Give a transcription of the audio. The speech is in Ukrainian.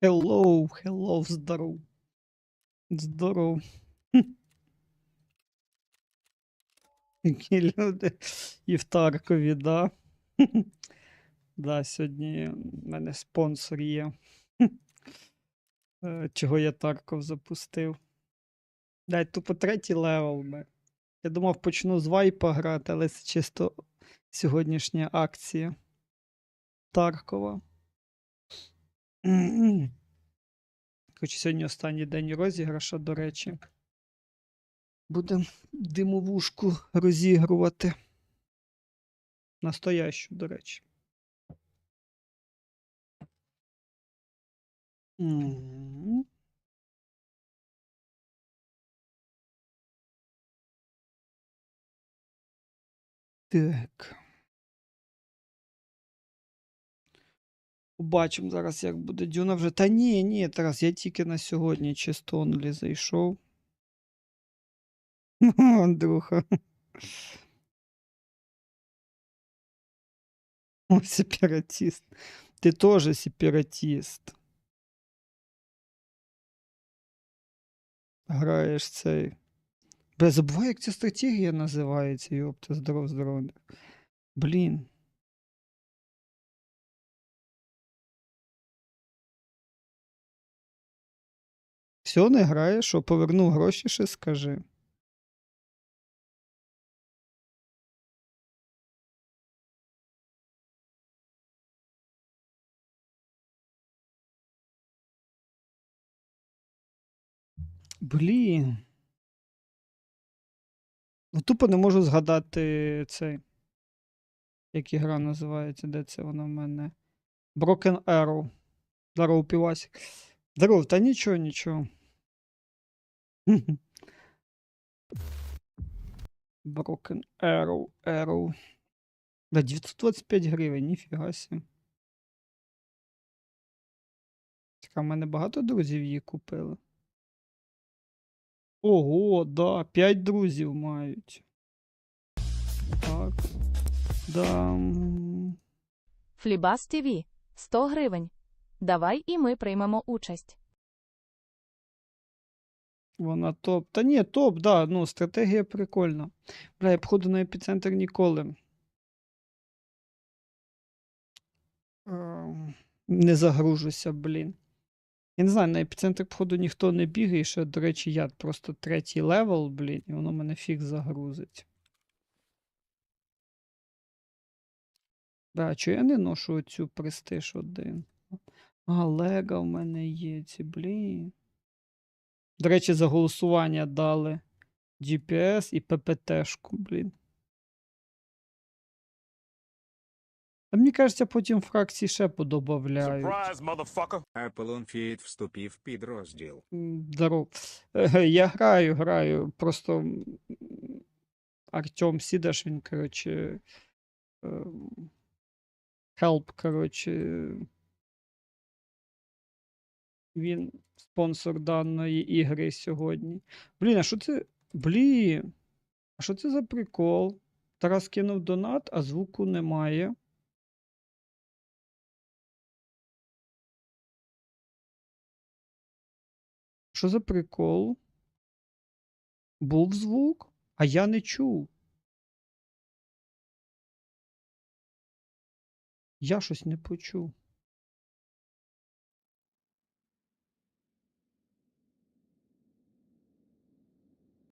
Hello, hello, здоров. Здоров. Які люди і в Таркові, да. Да, сьогодні в мене спонсор є. Е, Чого я Тарков запустив. Дай тупо третій левел. бе. Я думав, почну з вайпа грати, але це чисто сьогоднішня акція Таркова. Хоч сьогодні останній день розіграша, до речі. Будемо димовушку розігрувати. Настоящу, до речі. Так. Побачимо зараз, як буде Дюна вже. Та ні, ні, Тарас, я тільки на сьогодні чисто онлі зайшов. Андрюха. О, сепаратист. Ти теж сепаратист. Граєш цей. Бля, забуваю, як ця стратегія називається, йопта, здоров, здоров. Блін. Все, не граєш, що повернув гроші, ще скажи. Блін. Ну, тупо не можу згадати цей. Як ігра називається, де це вона в мене? Broken Arrow. Здоров, півасик. Здоров, та нічого, нічого. Broken Arrow, Arrow. Да, 925 гривень, ніфіга сі. Така, в мене багато друзів її купили. Ого, да, 5 друзів мають. Так. Да. Флібас ТВ 100 гривень. Давай і ми приймемо участь. Вона топ. Та ні, топ, да, ну, стратегія прикольна. Бля, я походу на епіцентр ніколи. ем, Не загружуся, блін. Я не знаю, на епіцентр, походу, ніхто не бігає. Ще, до речі, я просто третій левел, блін, і воно мене фіг загрузить. Да, чого я не ношу оцю престиж один? А, Лего в мене є ці, блін. До речі, за голосування дали GPS і ППТшку, блін. А мені кажеться, потім фракції ще подобавляють. Аполлон Фіт вступив в підрозділ. Здоров. Е, Я граю, граю. Просто Артем Сідаш, він, коротше. ем, Help, коротше. Він спонсор даної ігри сьогодні. Блін, а що це? Блін. А що це за прикол? Тарас кинув донат, а звуку немає. Що за прикол? Був звук, а я не чув. Я щось не почув.